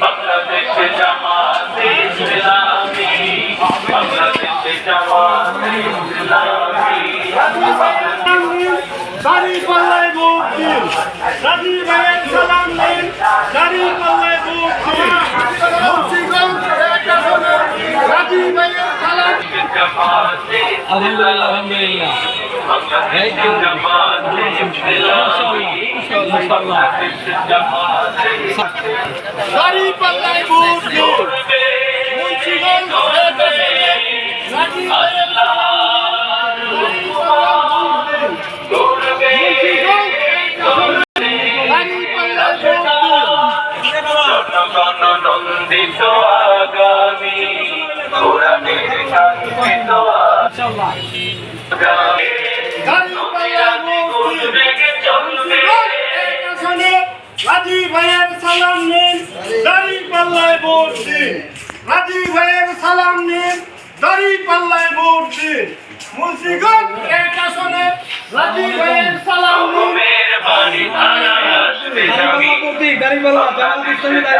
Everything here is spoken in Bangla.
বাংলাদেশ জামাতে ইসলামী বাংলাদেশ জামাতে ইসলামী। দাড়ি পাল্লায় ভোট দিন। ভাইয়ের সালাম দিন। দাড়ি পাল্লায় দিন। আলহামদুলিল্লাহ আলহামদুলিল্লাহ। নন্দিত আগামী কোরআনের কাঙ্ক্ষিত আগামী রাজি ভাইয়ের সালাম নিন দাড়ি পাল্লায় ভোট দিন। রাজি ভাইয়ের সালাম নিন দাড়ি পাল্লায় ভোট দিন। মুন্সিগঞ্জ এক আসনে রাজি ভাইয়ের সালাম নিন। বাড়ি আসবে জামাত ইসলামী